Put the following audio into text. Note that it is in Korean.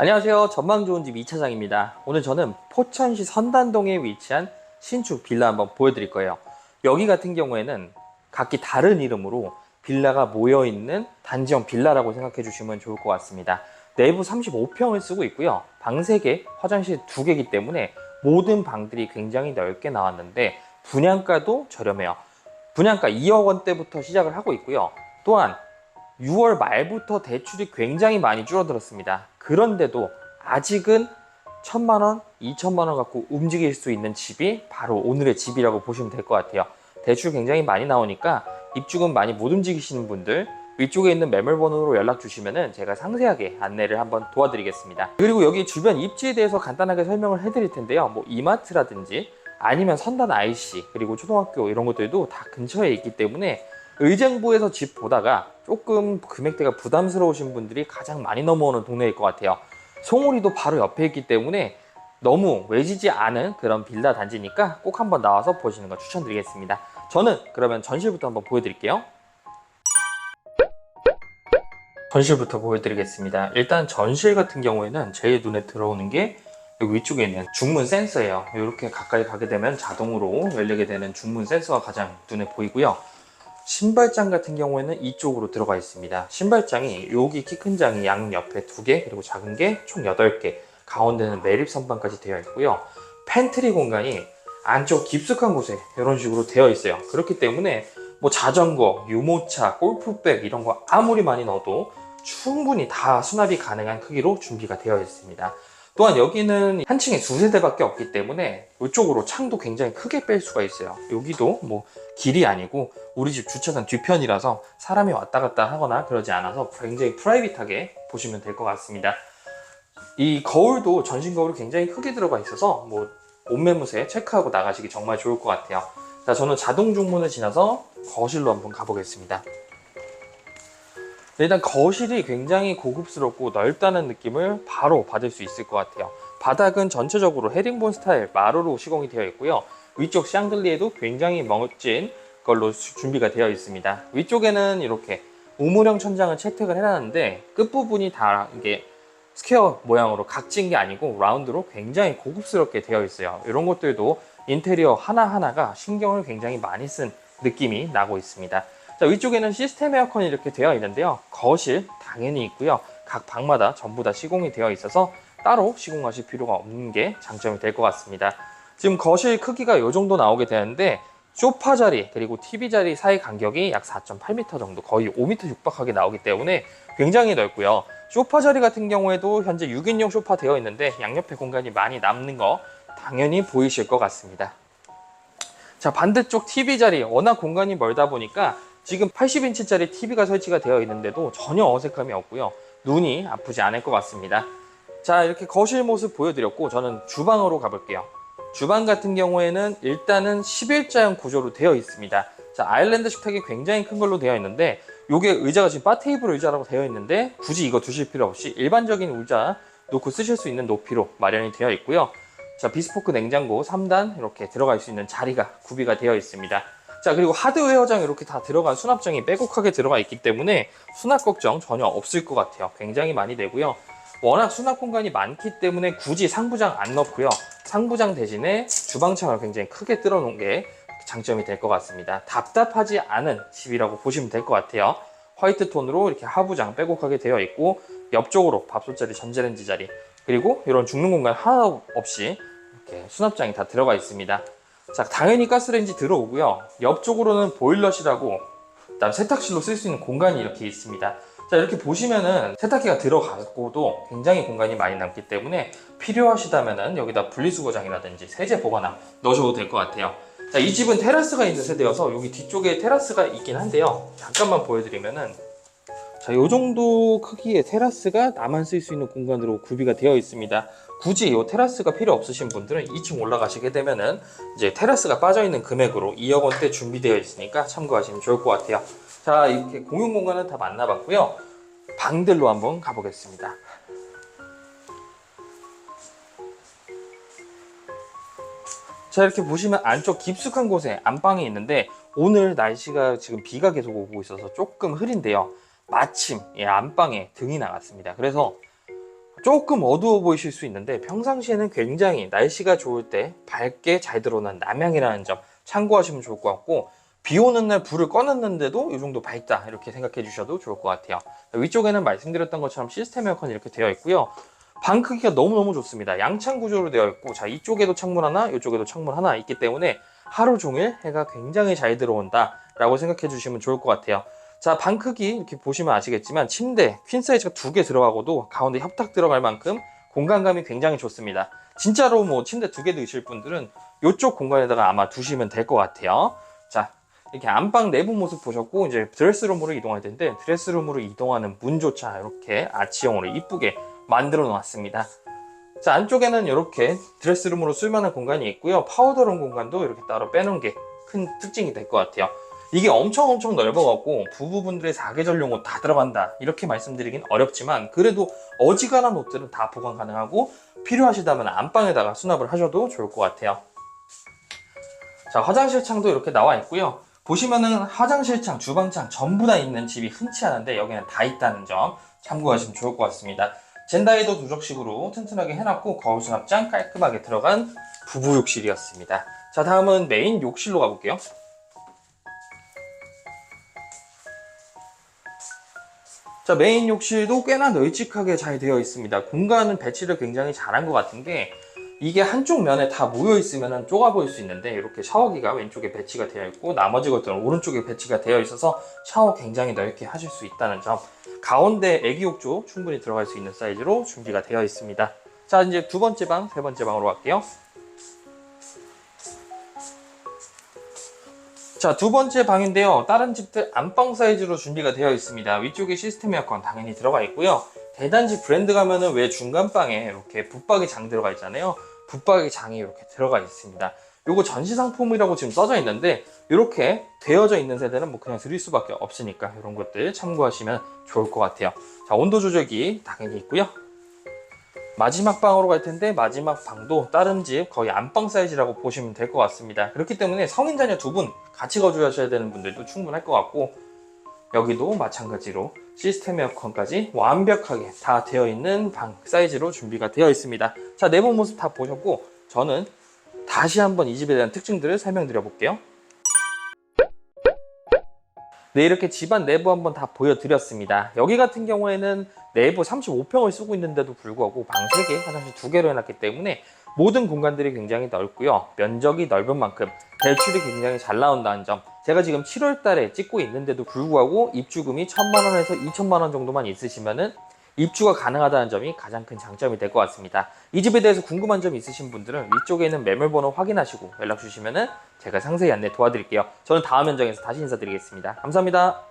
안녕하세요. 전망 좋은 집 2차장입니다. 오늘 저는 포천시 선단동에 위치한 신축 빌라 한번 보여드릴 거예요. 여기 같은 경우에는 각기 다른 이름으로 빌라가 모여있는 단지형 빌라라고 생각해 주시면 좋을 것 같습니다. 내부 35평을 쓰고 있고요. 방 3개, 화장실 2개이기 때문에 모든 방들이 굉장히 넓게 나왔는데 분양가도 저렴해요. 분양가 2억 원대부터 시작을 하고 있고요. 또한 6월 말부터 대출이 굉장히 많이 줄어들었습니다. 그런데도 아직은 천만 원, 이천만 원 갖고 움직일 수 있는 집이 바로 오늘의 집이라고 보시면 될 것 같아요. 대출 굉장히 많이 나오니까 입주금 많이 못 움직이시는 분들 위쪽에 있는 매물번호로 연락 주시면은 제가 상세하게 안내를 한번 도와드리겠습니다. 그리고 여기 주변 입지에 대해서 간단하게 설명을 해드릴 텐데요. 뭐 이마트라든지 아니면 선단 IC 그리고 초등학교 이런 것들도 다 근처에 있기 때문에 의정부에서 집 보다가 조금 금액대가 부담스러우신 분들이 가장 많이 넘어오는 동네일 것 같아요. 송오리도 바로 옆에 있기 때문에 너무 외지지 않은 그런 빌라 단지니까 꼭 한번 나와서 보시는 거 추천드리겠습니다. 저는 그러면 전실부터 한번 보여드릴게요. 전실부터 보여드리겠습니다. 일단 전실 같은 경우에는 제일 눈에 들어오는 게 여기 위쪽에 있는 중문 센서예요. 이렇게 가까이 가게 되면 자동으로 열리게 되는 중문 센서가 가장 눈에 보이고요. 신발장 같은 경우에는 이쪽으로 들어가 있습니다. 신발장이 여기 키 큰 장이 양 옆에 두 개, 그리고 작은 게 총 8개, 가운데는 매립 선반까지 되어 있고요. 팬트리 공간이 안쪽 깊숙한 곳에 이런 식으로 되어 있어요. 그렇기 때문에 뭐 자전거, 유모차, 골프백 이런 거 아무리 많이 넣어도 충분히 다 수납이 가능한 크기로 준비가 되어 있습니다. 또한 여기는 한 층에 두 세 대밖에 없기 때문에 이쪽으로 창도 굉장히 크게 뺄 수가 있어요. 여기도 뭐 길이 아니고 우리 집 주차장 뒤편이라서 사람이 왔다 갔다 하거나 그러지 않아서 굉장히 프라이빗하게 보시면 될 것 같습니다. 이 거울도 전신 거울이 굉장히 크게 들어가 있어서 뭐 옷매무새 체크하고 나가시기 정말 좋을 것 같아요. 자, 저는 자동 중문을 지나서 거실로 한번 가보겠습니다. 네, 일단 거실이 굉장히 고급스럽고 넓다는 느낌을 바로 받을 수 있을 것 같아요. 바닥은 전체적으로 헤링본 스타일 마루로 시공이 되어 있고요. 위쪽 샹들리에도 굉장히 멋진 걸로 수- 준비가 되어 있습니다. 위쪽에는 이렇게 우물형 천장을 채택을 해놨는데 끝부분이 다 이게 스퀘어 모양으로 각진 게 아니고 라운드로 굉장히 고급스럽게 되어 있어요. 이런 것들도 인테리어 하나하나가 신경을 굉장히 많이 쓴 느낌이 나고 있습니다. 자, 위쪽에는 시스템 에어컨이 이렇게 되어 있는데요. 거실 당연히 있고요. 각 방마다 전부 다 시공이 되어 있어서 따로 시공하실 필요가 없는 게 장점이 될 것 같습니다. 지금 거실 크기가 이 정도 나오게 되는데 소파 자리 그리고 TV 자리 사이 간격이 약 4.8m 정도 거의 5m 육박하게 나오기 때문에 굉장히 넓고요. 소파 자리 같은 경우에도 현재 6인용 소파 되어 있는데 양옆에 공간이 많이 남는 거 당연히 보이실 것 같습니다. 자 반대쪽 TV 자리 워낙 공간이 멀다 보니까 지금 80인치짜리 TV가 설치가 되어 있는데도 전혀 어색함이 없고요. 눈이 아프지 않을 것 같습니다. 자 이렇게 거실 모습 보여드렸고 저는 주방으로 가볼게요. 주방 같은 경우에는 일단은 11자형 구조로 되어 있습니다. 자, 아일랜드 식탁이 굉장히 큰 걸로 되어 있는데 요게 의자가 지금 바 테이블 의자라고 되어 있는데 굳이 이거 두실 필요 없이 일반적인 의자 놓고 쓰실 수 있는 높이로 마련이 되어 있고요. 자, 비스포크 냉장고 3단 이렇게 들어갈 수 있는 자리가 구비가 되어 있습니다. 자, 그리고 하드웨어장 이렇게 다 들어간 수납장이 빼곡하게 들어가 있기 때문에 수납 걱정 전혀 없을 것 같아요. 굉장히 많이 되고요. 워낙 수납 공간이 많기 때문에 굳이 상부장 안 넣고요. 상부장 대신에 주방창을 굉장히 크게 뚫어 놓은 게 장점이 될 것 같습니다. 답답하지 않은 집이라고 보시면 될 것 같아요. 화이트 톤으로 이렇게 하부장 빼곡하게 되어 있고 옆쪽으로 밥솥 자리, 전자레인지 자리 그리고 이런 죽는 공간 하나 없이 이렇게 수납장이 다 들어가 있습니다. 자, 당연히 가스레인지 들어오고요. 옆쪽으로는 보일러실하고 그다음 세탁실로 쓸 수 있는 공간이 이렇게 있습니다. 자 이렇게 보시면은 세탁기가 들어가고도 굉장히 공간이 많이 남기 때문에 필요하시다면은 여기다 분리수거장이라든지 세제 보관함 넣으셔도 될 것 같아요. 자 이 집은 테라스가 있는 세대여서 여기 뒤쪽에 테라스가 있긴 한데요. 잠깐만 보여드리면은 자, 요 정도 크기의 테라스가 나만 쓸 수 있는 공간으로 구비가 되어 있습니다. 굳이 이 테라스가 필요 없으신 분들은 2층 올라가시게 되면은 이제 테라스가 빠져 있는 금액으로 2억 원대 준비되어 있으니까 참고하시면 좋을 것 같아요. 자, 이렇게 공용 공간은 다 만나봤고요. 방들로 한번 가보겠습니다. 자, 이렇게 보시면 안쪽 깊숙한 곳에 안방이 있는데 오늘 날씨가 지금 비가 계속 오고 있어서 조금 흐린데요. 마침 이 안방에 등이 나갔습니다. 그래서 조금 어두워 보이실 수 있는데 평상시에는 굉장히 날씨가 좋을 때 밝게 잘 들어오는 남향이라는 점 참고하시면 좋을 것 같고 비 오는 날 불을 꺼놨는데도 이 정도 밝다 이렇게 생각해 주셔도 좋을 것 같아요. 위쪽에는 말씀드렸던 것처럼 시스템 에어컨이 이렇게 되어 있고요. 방 크기가 너무너무 좋습니다. 양창 구조로 되어 있고 자 이쪽에도 창문 하나 이쪽에도 창문 하나 있기 때문에 하루 종일 해가 굉장히 잘 들어온다 라고 생각해 주시면 좋을 것 같아요 자, 방 크기 이렇게 보시면 아시겠지만 침대 퀸 사이즈가 두 개 들어가고도 가운데 협탁 들어갈 만큼 공간감이 굉장히 좋습니다. 진짜로 뭐 침대 두 개 드실 분들은 이쪽 공간에다가 아마 두시면 될 것 같아요. 자, 이렇게 안방 내부 모습 보셨고 이제 드레스룸으로 이동할 텐데 드레스룸으로 이동하는 문조차 이렇게 아치형으로 이쁘게 만들어 놨습니다. 자, 안쪽에는 이렇게 드레스룸으로 쓸만한 공간이 있고요. 파우더룸 공간도 이렇게 따로 빼놓은 게 큰 특징이 될 것 같아요. 이게 엄청 엄청 넓어갖고 부부분들의 사계절용 옷 다 들어간다. 이렇게 말씀드리긴 어렵지만 그래도 어지간한 옷들은 다 보관 가능하고 필요하시다면 안방에다가 수납을 하셔도 좋을 것 같아요. 자 화장실 창도 이렇게 나와 있고요. 보시면은 화장실 창, 주방 창 전부 다 있는 집이 흔치 않은데 여기는 다 있다는 점 참고하시면 좋을 것 같습니다. 젠다이도 두적식으로 튼튼하게 해놨고 거울 수납장 깔끔하게 들어간 부부 욕실이었습니다. 자 다음은 메인 욕실로 가볼게요 자 메인 욕실도 꽤나 널찍하게 잘 되어 있습니다. 공간은 배치를 굉장히 잘한 것 같은 게 이게 한쪽 면에 다 모여 있으면 좁아 보일 수 있는데 이렇게 샤워기가 왼쪽에 배치가 되어 있고 나머지 것들은 오른쪽에 배치가 되어 있어서 샤워 굉장히 넓게 하실 수 있다는 점. 가운데 애기 욕조 충분히 들어갈 수 있는 사이즈로 준비가 되어 있습니다. 자 이제 두 번째 방, 세 번째 방으로 갈게요 자, 두 번째 방인데요. 다른 집들 안방 사이즈로 준비가 되어 있습니다. 위쪽에 시스템 에어컨 당연히 들어가 있고요. 대단지 브랜드 가면은 왜 중간방에 이렇게 붙박이 장 들어가 있잖아요. 붙박이 장이 이렇게 들어가 있습니다. 요거 전시 상품이라고 지금 써져 있는데 이렇게 되어져 있는 세대는 뭐 그냥 드릴 수밖에 없으니까 이런 것들 참고하시면 좋을 것 같아요. 자, 온도 조절기 당연히 있고요. 마지막 방으로 갈 텐데 마지막 방도 다른 집 거의 안방 사이즈라고 보시면 될 것 같습니다. 그렇기 때문에 성인 자녀 두 분 같이 거주하셔야 되는 분들도 충분할 것 같고 여기도 마찬가지로 시스템 에어컨까지 완벽하게 다 되어 있는 방 사이즈로 준비가 되어 있습니다. 자 내부 모습 다 보셨고 저는 다시 한번 이 집에 대한 특징들을 설명드려 볼게요. 네, 이렇게 집안 내부 한번 다 보여드렸습니다. 여기 같은 경우에는 내부 35평을 쓰고 있는데도 불구하고 방 3개, 화장실 2개로 해놨기 때문에 모든 공간들이 굉장히 넓고요. 면적이 넓은 만큼 대출이 굉장히 잘 나온다는 점. 제가 지금 7월 달에 찍고 있는데도 불구하고 입주금이 1천만 원에서 2천만 원 정도만 있으시면은 입주가 가능하다는 점이 가장 큰 장점이 될 것 같습니다. 이 집에 대해서 궁금한 점 있으신 분들은 위쪽에 있는 매물번호 확인하시고 연락 주시면은 제가 상세히 안내 도와드릴게요. 저는 다음 현장에서 다시 인사드리겠습니다. 감사합니다.